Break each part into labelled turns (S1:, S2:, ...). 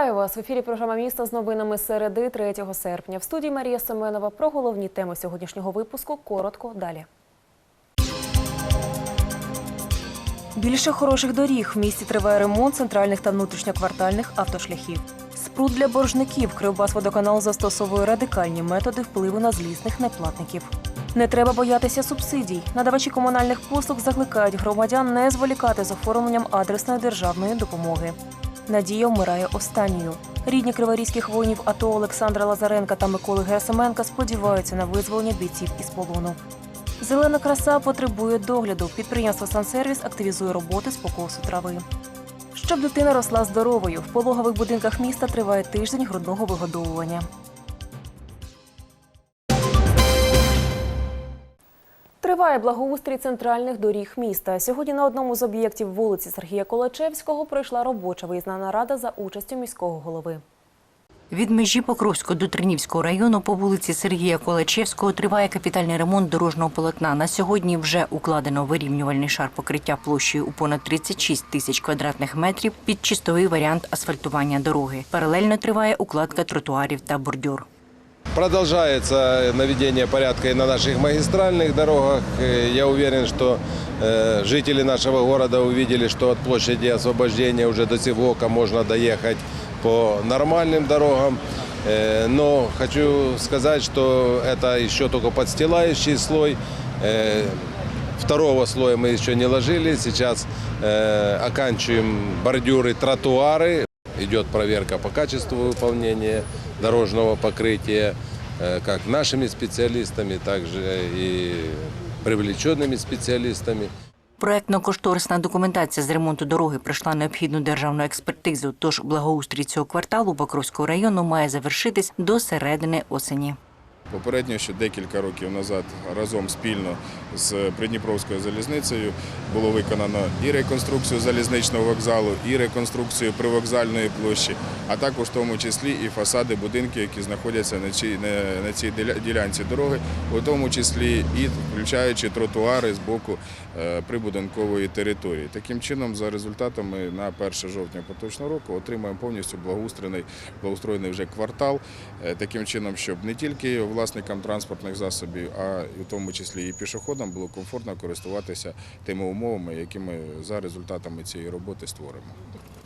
S1: Вітаю вас в ефірі. Програма міста з новинами середи 3 серпня. В студії Марія Семенова про головні теми сьогоднішнього випуску. Коротко далі. Більше хороших доріг. В місті триває ремонт центральних та внутрішньоквартальних автошляхів. Спрут для боржників. Кривбасводоканал застосовує радикальні методи впливу на злісних неплатників. Не треба боятися субсидій. Надавачі комунальних послуг закликають громадян не зволікати з оформленням адресної державної допомоги. Надія вмирає останньою. Рідні криворізьких воїнів АТО Олександра Лазаренка та Миколи Герасименка сподіваються на визволення бійців із полону. Зелена краса потребує догляду. Підприємство Сансервіс активізує роботи з покосу трави. Щоб дитина росла здоровою, в пологових будинках міста триває тиждень грудного вигодовування. Триває благоустрій центральних доріг міста. Сьогодні на одному з об'єктів вулиці Сергія Колачевського пройшла робоча виїзна нарада за участю міського голови.
S2: Від межі Покровського до Тернівського району по вулиці Сергія Колачевського триває капітальний ремонт дорожнього полотна. На сьогодні вже укладено вирівнювальний шар покриття площею у понад 36 тисяч квадратних метрів під чистовий варіант асфальтування дороги. Паралельно триває укладка тротуарів та бордюр.
S3: Продолжается наведение порядка и на наших магистральных дорогах. Э, Я уверен, что э, жители нашего города увидели, что от площади освобождения уже до Севока можно доехать по нормальным дорогам. Э, Но хочу сказать, что это еще только подстилающий слой. Э, Второго слоя мы еще не ложили. Сейчас э, оканчиваем бордюры, тротуары. Идет проверка по качеству выполнения дорожного покрытия, э, как нашими специалистами, так же и привлеченными специалистами.
S2: Проектно-кошторисна документація з ремонту дороги пройшла необхідну державну експертизу. Тож благоустрій цього кварталу Покровського району має завершитись до середини осені.
S4: Попередньо, що декілька років назад разом спільно з Придніпровською залізницею було виконано і реконструкцію залізничного вокзалу, і реконструкцію привокзальної площі, а також в тому числі і фасади будинків, які знаходяться на цій, ділянці дороги, у тому числі і включаючи тротуари з боку е, прибудинкової території. Таким чином, за результатами на 1 жовтня поточного року отримаємо повністю благоустроєний, благоустроєний вже квартал, е, таким чином, щоб не тільки власникам транспортних засобів, а і в тому числі і пішоходам було комфортно користуватися тими умовами, які ми за результатами цієї роботи створимо.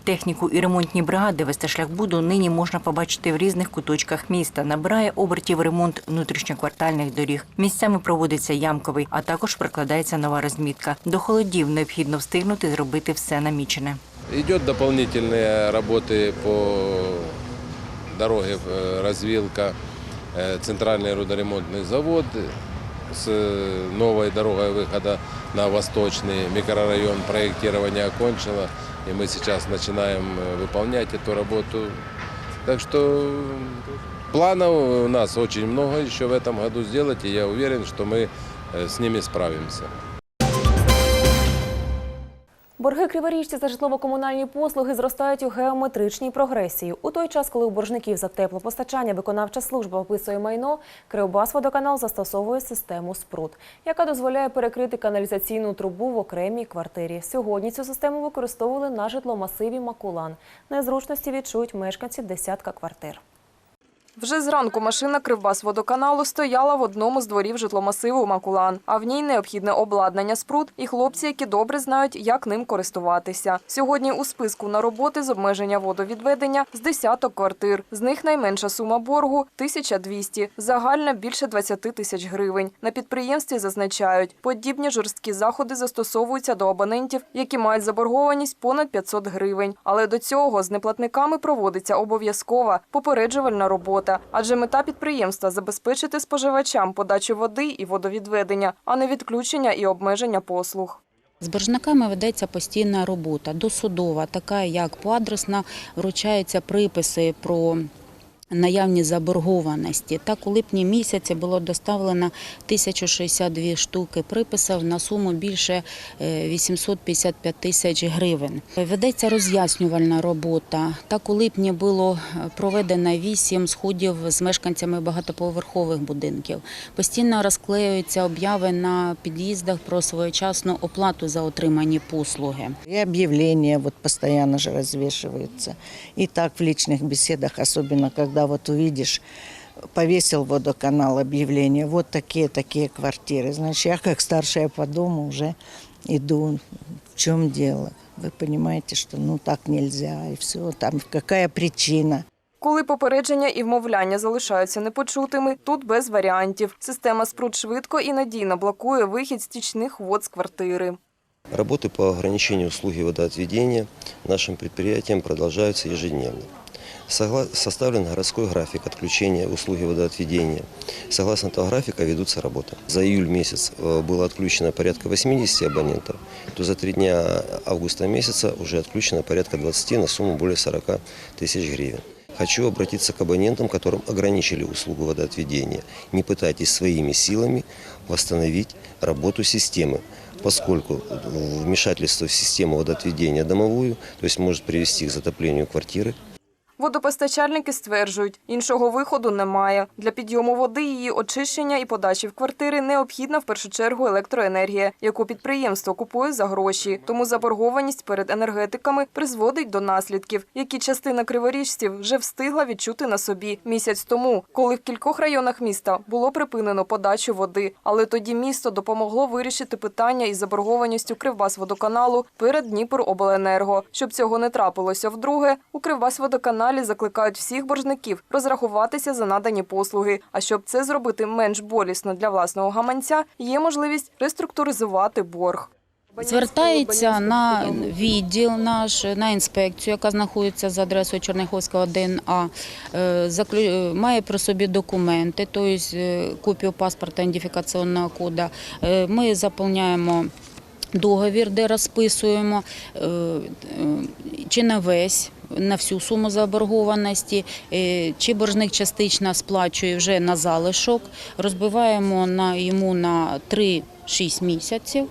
S2: Техніку і ремонтні бригади вестишляхбуду нині можна побачити в різних куточках міста. Набирає обертів ремонт внутрішньоквартальних доріг. Місцями проводиться ямковий, а також прикладається нова розмітка. До холодів необхідно встигнути зробити все намічене.
S3: Идет дополнительные работы по дороге э, развилка, э, центральный рудоремонтный завод с э, новой дорогой выхода на восточный микрорайон проектирование окончено, и мы сейчас начинаем э, выполнять эту работу. Так что планов у нас очень много еще в этом году сделать, и я уверен, что мы э, с ними справимся.
S1: Борги криворіжці за житлово-комунальні послуги зростають у геометричній прогресії. У той час, коли у боржників за теплопостачання виконавча служба описує майно, Кривбасводоканал застосовує систему спрут, яка дозволяє перекрити каналізаційну трубу в окремій квартирі. Сьогодні цю систему використовували на житломасиві Макулан. Незручності відчують мешканці десятка квартир. Вже зранку машина Кривбасводоканалу стояла в одному з дворів житломасиву Макулан, а в ній необхідне обладнання спрут і хлопці, які добре знають, як ним користуватися. Сьогодні у списку на роботи з обмеження водовідведення з десяток квартир. З них найменша сума боргу 1200, загальна більше 20 тисяч гривень. На підприємстві зазначають, подібні жорсткі заходи застосовуються до абонентів, які мають заборгованість понад 500 гривень. Але до цього з неплатниками проводиться обов'язкова попереджувальна робота. Адже мета підприємства забезпечити споживачам подачу води і водовідведення, а не відключення і обмеження послуг.
S5: З боржниками ведеться постійна робота досудова, така як поадресна вручаються приписи про наявні заборгованості. Так, у липні місяці було доставлено 1062 штуки приписів на суму більше е, 855 тисяч гривень. Ведеться роз'яснювальна робота. Так, у липні було е, проведено 8 сходів з мешканцями багатоповерхових будинків. Постійно розклеюються обяви на під'їздах про своєчасну оплату за отримані послуги.
S6: И объявления вот постоянно же развешиваются. Так в личных беседах, особенно когда вот увидишь, повесил водоканал объявление, вот такие-такие квартиры. Значит, я как старшая по дому уже иду, в чем дело. Вы понимаете, что ну так нельзя, и все, там какая причина.
S7: Коли попередження і вмовляння залишаються непочутими, тут без варіантів. Система спрут швидко і надійно блокує вихід стічних вод з квартири.
S8: Работы по ограничению услуги водоотведения нашим предприятиям продолжаются ежедневно. Составлен городской график отключения услуги водоотведения. Согласно этого графика ведутся работы. За июль месяц э, было отключено порядка 80 абонентов, то за три дня августа месяца уже отключено порядка 20 на сумму более 40 тысяч гривен. Хочу обратиться к абонентам, которым ограничили услугу водоотведения. Не пытайтесь своими силами восстановить работу системы, поскольку вмешательство в систему водоотведения домовую, то есть может привести к затоплению квартиры,
S7: Водопостачальники стверджують, іншого виходу немає. Для підйому води, її очищення і подачі в квартири необхідна в першу чергу електроенергія, яку підприємство купує за гроші. Тому заборгованість перед енергетиками призводить до наслідків, які частина криворіжців вже встигла відчути на собі місяць тому, коли в кількох районах міста було припинено подачу води. Але тоді місто допомогло вирішити питання із заборгованістю Кривбасводоканалу перед Дніпрообленерго. Щоб цього не трапилося вдруге, у Кривбасводоканалі закликають всіх боржників розрахуватися за надані послуги. А щоб це зробити менш болісно для власного гаманця, є можливість реструктуризувати борг.
S5: Звертається на відділ наш, на інспекцію, яка знаходиться за адресою Черняховського 1А, е, е, має при собі документи, тобто копію паспорта ідентифікаційного коду. Ми заповняємо договір, де розписуємо е, е, чи на весь. На всю суму заборгованості, е, чи боржник частично сплачує вже на залишок, розбиваємо на йому на 3-6 місяців.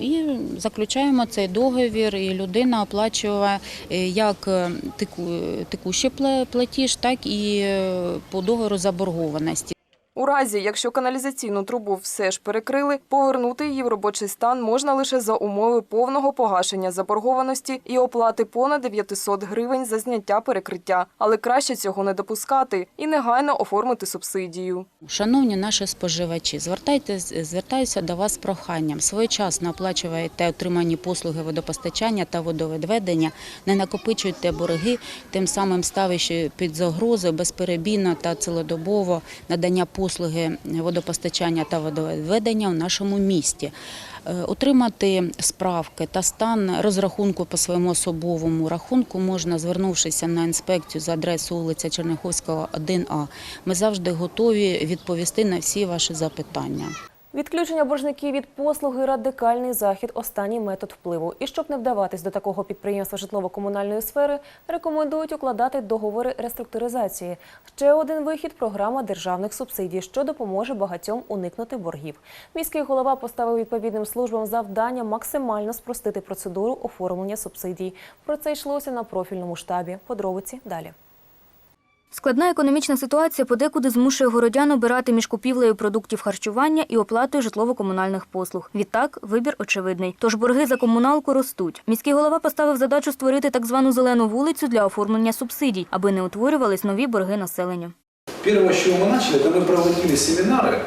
S5: І заключаємо цей договір, і людина оплачує як теку- текущий платіж, так і по договору заборгованості.
S7: У разі, якщо каналізаційну трубу все ж перекрили, повернути її в робочий стан можна лише за умови повного погашення заборгованості і оплати понад 900 гривень за зняття перекриття. Але краще цього не допускати і негайно оформити субсидію.
S5: Шановні наші споживачі, звертайтесь, звертаюся до вас з проханням. Своєчасно оплачуйте отримані послуги водопостачання та водовідведення, не накопичуйте борги, тим самим ставячи під загрозу безперебійно та цілодобово надання послуги водопостачання та водоведення в нашому місті. Е, Отримати справки та стан розрахунку по своєму особовому рахунку можна, звернувшися на інспекцію за адресою вулиця Черняховського, 1А. Ми завжди готові відповісти на всі ваші запитання.
S1: Відключення боржників від послуги радикальний захід останній метод впливу. І щоб не вдаватись до такого підприємства житлово-комунальної сфери, рекомендують укладати договори реструктуризації. Ще один вихід програма державних субсидій, що допоможе багатьом уникнути боргів. Міський голова поставив відповідним службам завдання максимально спростити процедуру оформлення субсидій. Про це йшлося на профільному штабі. Подробиці далі.
S9: Складна економічна ситуація подекуди змушує городян обирати між купівлею продуктів харчування і оплатою житлово-комунальних послуг. Відтак, вибір очевидний. Тож борги за комуналку ростуть. Міський голова поставив задачу створити так звану зелену вулицю для оформлення субсидій, аби не утворювались нові борги населення.
S10: Первое, с чего мы начали, это мы проводили семинары,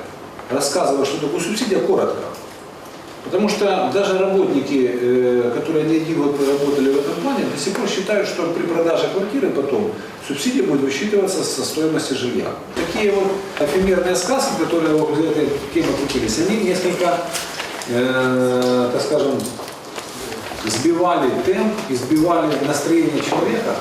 S10: рассказывая, что такое субсидия, коротко. Потому что даже работники, э, которые не один год работали в этом плане, до сих пор считают, что при продаже квартиры потом субсидия будет высчитываться со стоимости жилья. Такие вот эфемерные сказки, которые вокруг этой темы крутились, они несколько, э, так скажем, сбивали темп и сбивали настроение человека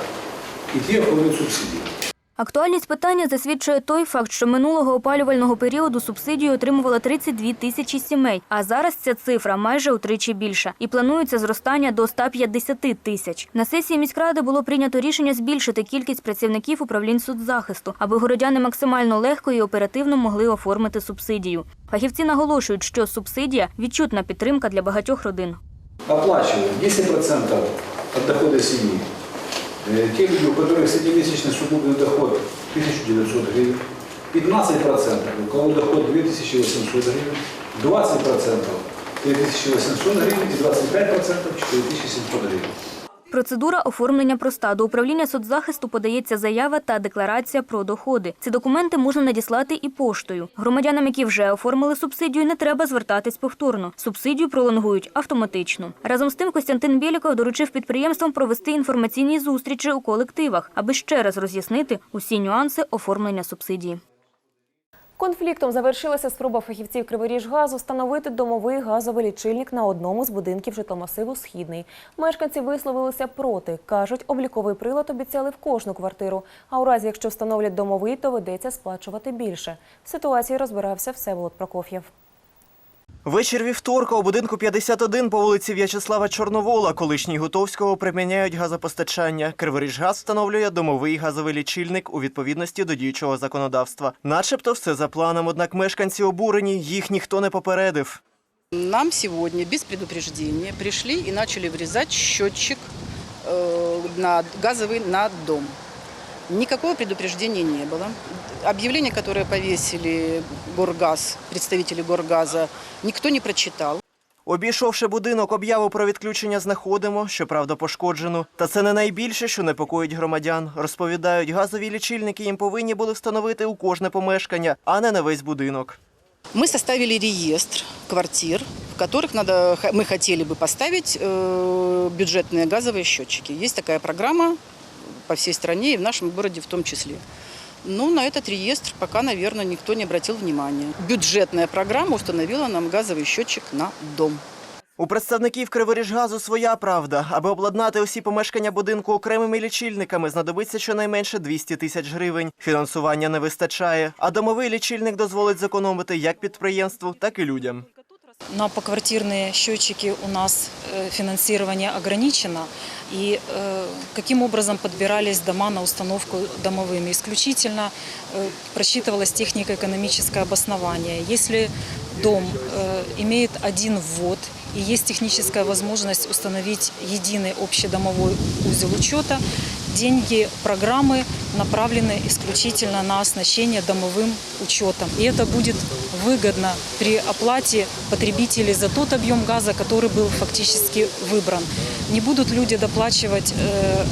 S10: идти оформить субсидии.
S9: Актуальність питання засвідчує той факт, що минулого опалювального періоду субсидію отримувало 32 тисячі сімей, а зараз ця цифра майже утричі більша. І планується зростання до 150 тисяч. На сесії міськради було прийнято рішення збільшити кількість працівників управлінь соцзахисту, аби городяни максимально легко і оперативно могли оформити субсидію. Фахівці наголошують, що субсидія відчутна підтримка для багатьох родин.
S10: Оплачиваем 10% от дохода семьи Э, Те люди, у которых среднемесячный сугубный доход 1900 гривен, 15%, у кого доход 2800 гривен, 20% 3800 гривен и 25% 4700 гривен.
S9: Процедура оформлення проста. До управління соцзахисту подається заява та декларація про доходи. Ці документи можна надіслати і поштою. Громадянам, які вже оформили субсидію, не треба звертатись повторно. Субсидію пролонгують автоматично. Разом з тим Костянтин Біліков доручив підприємствам провести інформаційні зустрічі у колективах, аби ще раз роз'яснити усі нюанси оформлення субсидії.
S1: Конфліктом завершилася спроба фахівців Криворіжгазу встановити домовий газовий лічильник на одному з будинків житломасиву Східний. Мешканці висловилися проти. Кажуть, обліковий прилад обіцяли в кожну квартиру. А у разі, якщо встановлять домовий, доведеться сплачувати більше. В ситуації розбирався Всеволод Прокоф'єв.
S11: Вечір вівторка у будинку 51 по вулиці В'ячеслава Чорновола, колишній Гутовського, приміняють газопостачання. Криворіжгаз встановлює домовий газовий лічильник у відповідності до діючого законодавства. Начебто все за планом, однак мешканці обурені, їх ніхто не попередив.
S12: Нам сегодня без предупреждения пришли и начали врезать счетчик э, на газовый на дом. Никакого предупреждения не было. Объявление, которое повесили Горгаз, представители Горгаза, никто не прочитал.
S11: Обійшовши будинок, об'яву про відключення знаходимо, щоправда, пошкоджену. Та це не найбільше, що непокоїть громадян. Розповідають, газові лічильники їм повинні були встановити у кожне помешкання, а не на весь будинок.
S12: Мы составили реестр квартир, в которых надо, х- мы хотели бы поставить э, бюджетные газовые счетчики. Есть такая программа по всей стране и в нашем городе в том числе. Ну, на этот реестр пока, наверное, никто не обратил внимания. Бюджетная программа установила нам газовый счетчик на дом.
S11: У представників Криворіжгазу своя правда. Аби обладнати усі помешкання будинку окремими лічильниками, знадобиться щонайменше 200 тисяч гривень. Фінансування не вистачає, а домовий лічильник дозволить зекономити як підприємству, так і людям.
S13: На поквартирные счетчики у нас э, финансирование ограничено. И э, каким образом подбирались дома на установку домовыми? Исключительно э, просчитывалось технико-экономическое обоснование. Если дом э, имеет один ввод и есть техническая возможность установить единый общедомовой узел учета, деньги программы направлены исключительно на оснащение домовым учетом. И это будет выгодно при оплате потребителей за тот объем газа, который был фактически выбран. Не будут люди доплачивать э,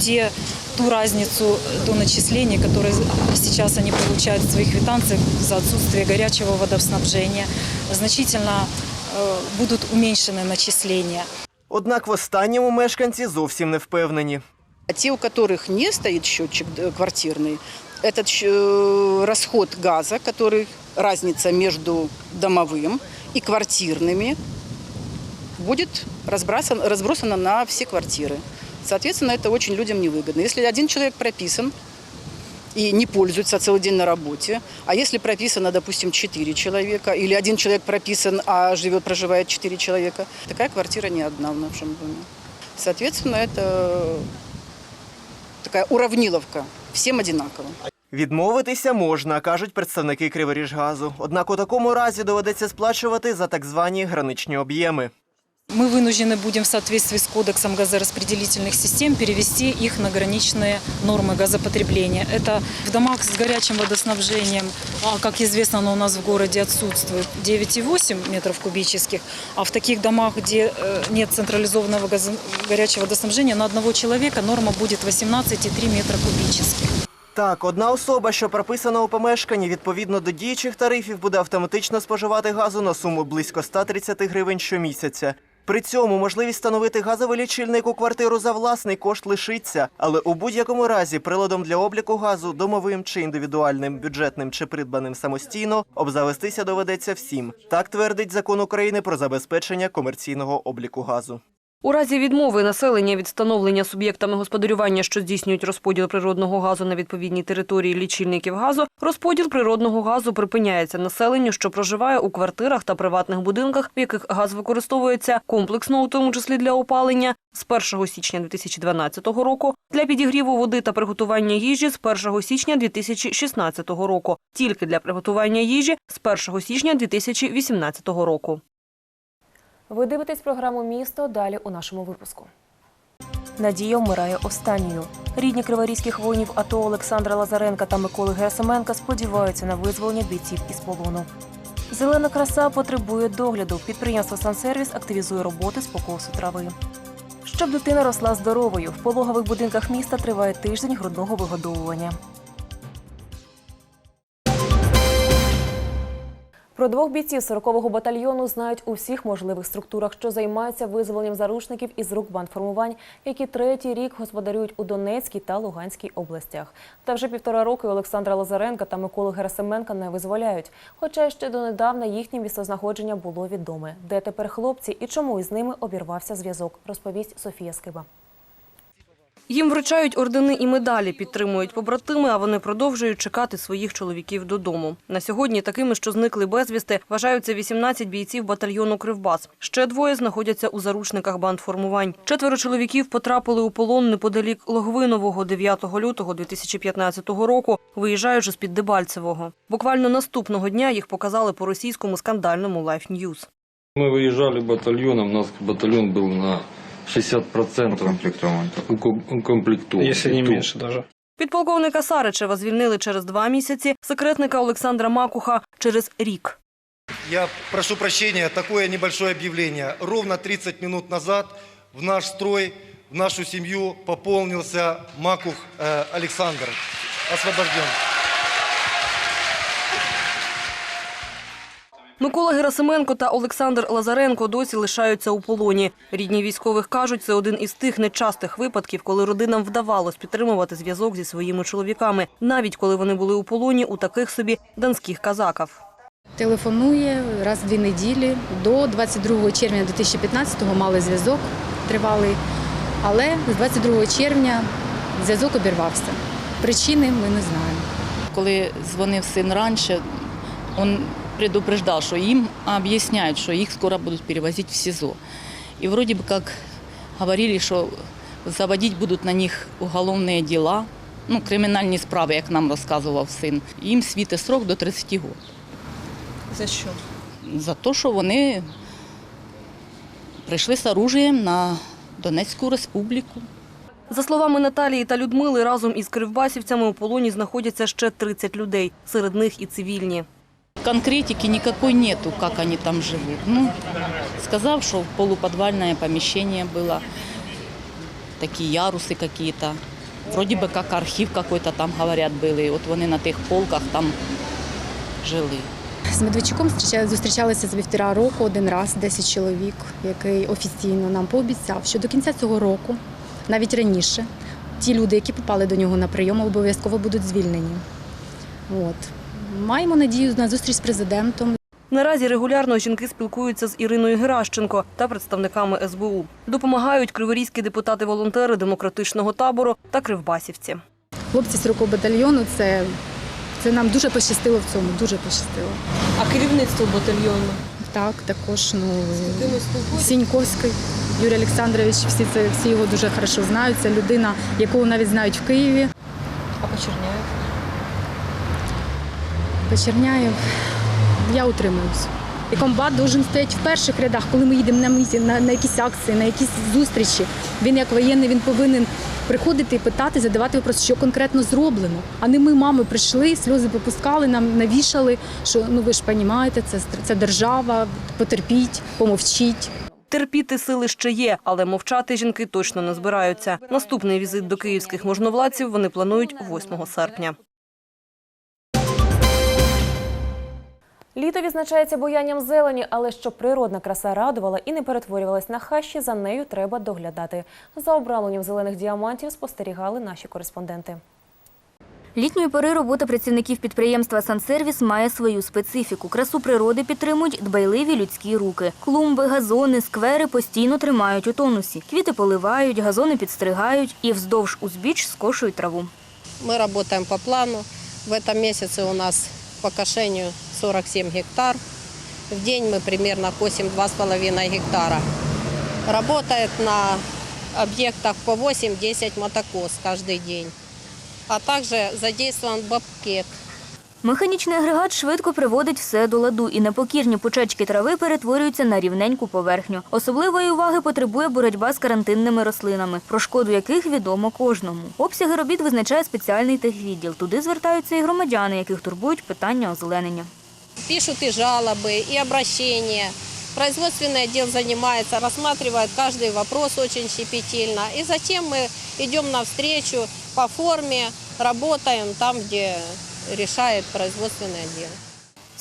S13: те, ту разницу, то начисление, которое сейчас они получают в своих квитанциях за отсутствие горячего водоснабжения. Значительно э, будут уменьшены начисления.
S11: Однак в останньому мешканці зовсім не впевнені.
S12: А те, у которых не стоит счетчик э, квартирный, этот э, расход газа, который разница между домовым и квартирными, будет разбросан, разбросана на все квартиры. Соответственно, это очень людям невыгодно. Если один человек прописан и не пользуется целый день на работе, а если прописано, допустим, 4 человека, или один человек прописан, а живет, проживает 4 человека, такая квартира не одна в нашем доме. Соответственно, это такая уравниловка. Всем одинаково.
S11: Відмовитися можна, кажуть представники Криворіжгазу. Однак у такому разі доведеться сплачувати за так звані граничні об'єми.
S13: Мы вынуждены будем в соответствии с кодексом газораспределительных систем перевести их на граничные нормы газопотребления. Это в домах с горячим водоснабжением, а, как известно, оно у нас в городе отсутствует 9,8 метров кубических, а в таких домах, где э, нет централизованного газо- горячего водоснабжения, на одного человека норма будет 18,3 метра кубических.
S11: Так, одна особа, що прописана у помешканні, відповідно до діючих тарифів, буде автоматично споживати газу на суму близько 130 гривень щомісяця. При цьому можливість встановити газовий лічильник у квартиру за власний кошт лишиться, але у будь-якому разі приладом для обліку газу, домовим чи індивідуальним, бюджетним чи придбаним самостійно, обзавестися доведеться всім. Так твердить закон України про забезпечення комерційного обліку газу.
S14: У разі відмови населення від встановлення суб'єктами господарювання, що здійснюють розподіл природного газу на відповідній території лічильників газу, розподіл природного газу припиняється населенню, що проживає у квартирах та приватних будинках, в яких газ використовується комплексно, у тому числі для опалення, з 1 січня 2012 року, для підігріву води та приготування їжі з 1 січня 2016 року, тільки для приготування їжі з 1 січня 2018 року.
S1: Ви дивитесь програму Місто далі у нашому випуску. Надія вмирає останньою. Рідні криворізьких воїнів АТО Олександра Лазаренка та Миколи Герасименка сподіваються на визволення бійців із полону. Зелена краса потребує догляду. Підприємство Сансервіс активізує роботи з покосу трави. Щоб дитина росла здоровою, в пологових будинках міста триває тиждень грудного вигодовування. Про двох бійців 40-го батальйону знають у всіх можливих структурах, що займаються визволенням заручників із рук бандформувань, які третій рік господарюють у Донецькій та Луганській областях. Та вже півтора роки Олександра Лазаренка та Миколи Герасименка не визволяють. Хоча ще донедавна їхнє місцезнаходження було відоме. Де тепер хлопці і чому із ними обірвався зв'язок, розповість Софія Скиба.
S14: Їм вручають ордени і медалі, підтримують побратими, а вони продовжують чекати своїх чоловіків додому. На сьогодні такими, що зникли безвісти, вважаються 18 бійців батальйону Кривбас. Ще двоє знаходяться у заручниках бандформувань. Четверо чоловіків потрапили у полон неподалік Логвинового 9 лютого 2015 року, виїжджаючи з під Дебальцевого. Буквально наступного дня їх показали по російському скандальному Life News.
S15: Мы выезжали батальоном, у нас батальон был на 60% укомплектован. Укомплектован.
S16: Если не меньше даже.
S14: Підполковника Саричева звільнили через два місяці, секретника Олександра Макуха через рік.
S17: Я прошу прощения, такое небольшое объявление. Ровно 30 минут назад в наш строй, в нашу семью пополнился Макух э, Александр. Освобожден.
S14: Микола Герасименко та Олександр Лазаренко досі лишаються у полоні. Рідні військових кажуть, це один із тих нечастих випадків, коли родинам вдавалось підтримувати зв'язок зі своїми чоловіками, навіть коли вони були у полоні у таких собі донських казаків.
S18: Телефонує раз в дві неділі. До 22 червня 2015-го мали зв'язок тривалий, але з 22 червня зв'язок обірвався. Причини ми не знаємо.
S5: Коли дзвонив син раніше, він предупреждав, що їм об'ясняють, що їх скоро будуть перевозити в СІЗО. І вроді би як говорили, що заводити будуть на них уголовні діла, ну, кримінальні справи, як нам розказував син. Їм світить срок до 30 років.
S13: За що?
S5: За те, що вони прийшли з оружієм на Донецьку республіку.
S14: За словами Наталії та Людмили, разом із кривбасівцями у полоні знаходяться ще 30 людей, серед них і цивільні.
S5: Конкретики никакой нету, как они там живут. Ну, сказав, что полуподвальное помещение было, такие ярусы какие-то. Вроде бы как архив какой-то там, говорят, был. И вот вони на тих полках там жили.
S18: З Медведчуком зустріча- зустрічалися за півтора року один раз, 10 чоловік, який офіційно нам пообіцяв, що до кінця цього року, навіть раніше, ті люди, які попали до нього на прийом, обов'язково будуть звільнені. От. Маємо надію на зустріч з президентом.
S14: Наразі регулярно жінки спілкуються з Іриною Геращенко та представниками СБУ. Допомагають криворізькі депутати-волонтери демократичного табору та кривбасівці.
S18: Хлопці з 40 батальйону це, це нам дуже пощастило в цьому, дуже пощастило.
S14: А керівництво батальйону?
S18: Так, також ну, Сіньковський Юрій Олександрович, всі, це, всі його дуже хорошо знають. Це людина, яку навіть знають в Києві.
S13: А Почерняєв?
S18: Почерняєв, я утримуюсь. І комбат должен стояти в перших рядах, коли ми їдемо на місці, на якісь акції, на якісь зустрічі. Він як воєнний, він повинен приходити і питати, задавати вопрос, що конкретно зроблено. А не ми, мами, прийшли, сльози попускали, нам навішали, що ну ви ж розумієте, це, це держава, потерпіть, помовчіть.
S14: Терпіти сили ще є, але мовчати жінки точно не збираються. Наступний візит до київських можновладців вони планують 8 серпня.
S1: Літо відзначається буянням зелені, але щоб природна краса радувала і не перетворювалась на хащі, за нею треба доглядати. За обрамленням зелених діамантів спостерігали наші кореспонденти.
S9: Літньої пори робота працівників підприємства «Сансервіс» має свою специфіку. Красу природи підтримують дбайливі людські руки. Клумби, газони, сквери постійно тримають у тонусі. Квіти поливають, газони підстригають і вздовж узбіч скошують траву.
S16: Мы работаем по плану. В этом месяце у нас по кошению 47 гектар. В день мы примерно косим 2,5 гектара. Работает на объектах по 8-10 мотокос каждый день. А также задействован бобкет.
S9: Механічний агрегат швидко приводить все до ладу, і непокірні пучечки трави перетворюються на рівненьку поверхню. Особливої уваги потребує боротьба з карантинними рослинами, про шкоду яких відомо кожному. Обсяги робіт визначає спеціальний техвідділ. Туди звертаються і громадяни, яких турбують питання озеленення.
S16: Пишут и жалобы, и обращения. Производственный отдел занимается, рассматривает каждый вопрос очень щепетильно. И затем мы идем навстречу по форме, работаем там, где решает производственный отдел.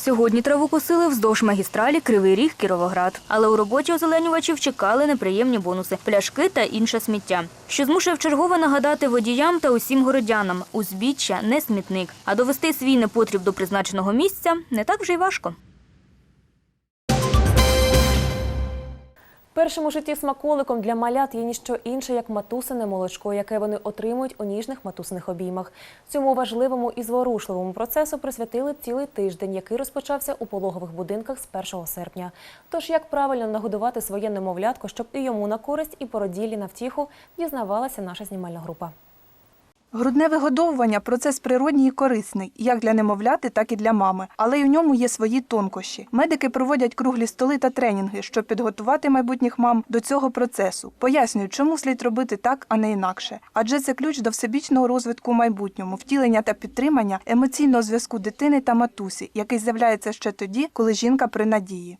S9: Сьогодні траву косили вздовж магістралі Кривий Ріг Кіровоград. Але у роботі озеленювачів чекали неприємні бонуси пляшки та інше сміття, що змушує вчергове нагадати водіям та усім городянам. Узбіччя не смітник, а довести свій непотріб до призначеного місця не так вже й важко.
S1: Першим у житті смаколиком для малят є ніщо інше, як матусине молочко, яке вони отримують у ніжних матусиних обіймах. Цьому важливому і зворушливому процесу присвятили цілий тиждень, який розпочався у пологових будинках з 1 серпня. Тож як правильно нагодувати своє немовлятко, щоб і йому на користь, і породіллі на втіху, дізнавалася наша знімальна група.
S19: Грудне вигодовування процес природній і корисний, як для немовляти, так і для мами, але й у ньому є свої тонкощі. Медики проводять круглі столи та тренінги, щоб підготувати майбутніх мам до цього процесу. Пояснюють, чому слід робити так, а не інакше. Адже це ключ до всебічного розвитку в майбутньому, втілення та підтримання емоційного зв'язку дитини та матусі, який з'являється ще тоді, коли жінка при надії.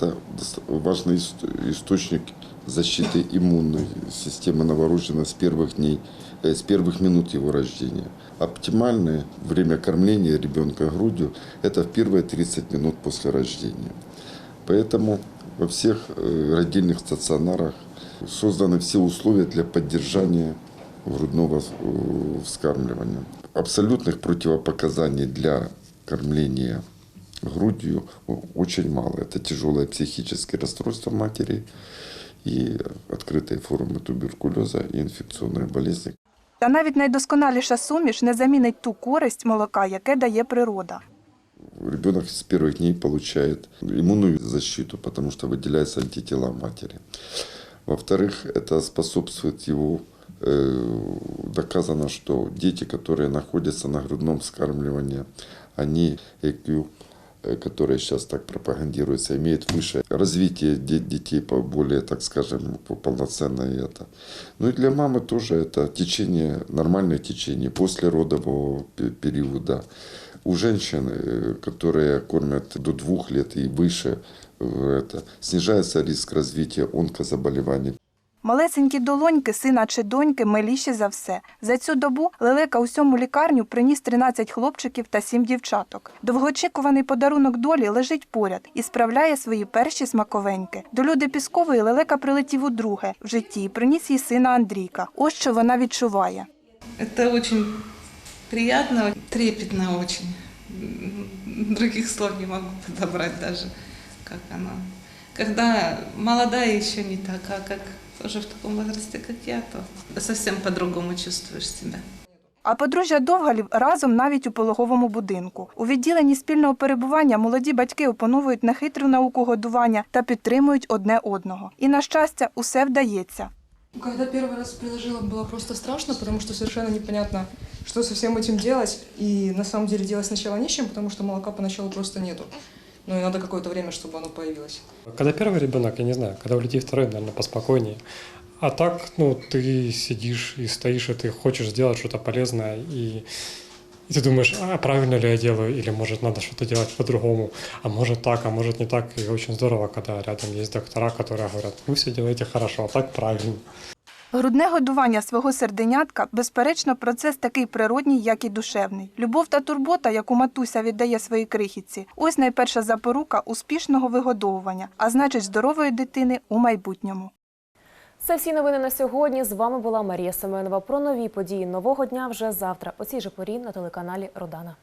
S20: Это доста- важный ист- источник защиты иммунной системы новорожденного с первых дней, э, с первых минут его рождения. Оптимальное время кормления ребенка грудью – это в первые 30 минут после рождения. Поэтому во всех э, родильных стационарах созданы все условия для поддержания грудного э, вскармливания. Абсолютных противопоказаний для кормления грудью очень мало. Это тяжелое психическое расстройство матери и открытые формы туберкулеза и инфекционные болезни.
S19: Та навіть найдосконаліша суміш не замінить ту користь молока, яке дає природа.
S20: Ребенок с первых дней получает иммунную защиту, потому что выделяются антитела матери. Во-вторых, это способствует его э, доказано, что дети, которые находятся на грудном вскармливании, они IQ, э, которые сейчас так пропагандируются, имеют выше развитие де- детей по более, так скажем, по- полноценное это. Ну и для мамы тоже это течение, нормальное течение после родового пе- периода. У женщин, э, которые кормят до двух лет и выше, э, это, снижается риск развития онкозаболеваний.
S19: Малесенькі долоньки сина чи доньки миліші за все. За цю добу лелека усьому лікарню приніс 13 хлопчиків та 7 дівчаток. Довгоочікуваний подарунок долі лежить поряд і справляє свої перші смаковеньки. До люди Піскової лелека прилетів удруге в житті і приніс їй сина Андрійка. Ось що вона відчуває.
S21: Это очень приятно, трепетно. М, Других слов не могу подобрать даже, как оно. Когда молодая еще не так, а как уже в таком возрасте, как я, то совсем по-другому чувствуешь себя.
S19: А подружжя Довгалів разом навіть у пологовому будинку. У відділенні спільного перебування молоді батьки опановують нехитру науку годування та підтримують одне одного. І на щастя, усе вдається.
S22: Когда первый раз приложила, было просто страшно, потому что совершенно непонятно, что со всем этим делать. И на самом деле делать сначала нечем, потому что молока поначалу просто нету. Ну и надо какое-то время, чтобы оно появилось.
S23: Когда первый ребенок, я не знаю, когда у людей второй, наверное, поспокойнее. А так, ну, ты сидишь и стоишь, и ты хочешь сделать что-то полезное, и, и ты думаешь, а правильно ли я делаю, или может надо что-то делать по-другому, а может так, а может не так. И очень здорово, когда рядом есть доктора, которые говорят, вы все делаете хорошо, а так правильно.
S19: Грудне годування свого серденятка, безперечно, процес такий природній, як і душевний. Любов та турбота, яку матуся віддає своїй крихітці, ось найперша запорука успішного вигодовування, а значить здорової дитини у майбутньому.
S1: Це всі новини на сьогодні. З вами була Марія Семенова. Про нові події нового дня вже завтра. О цій же порі на телеканалі Родана.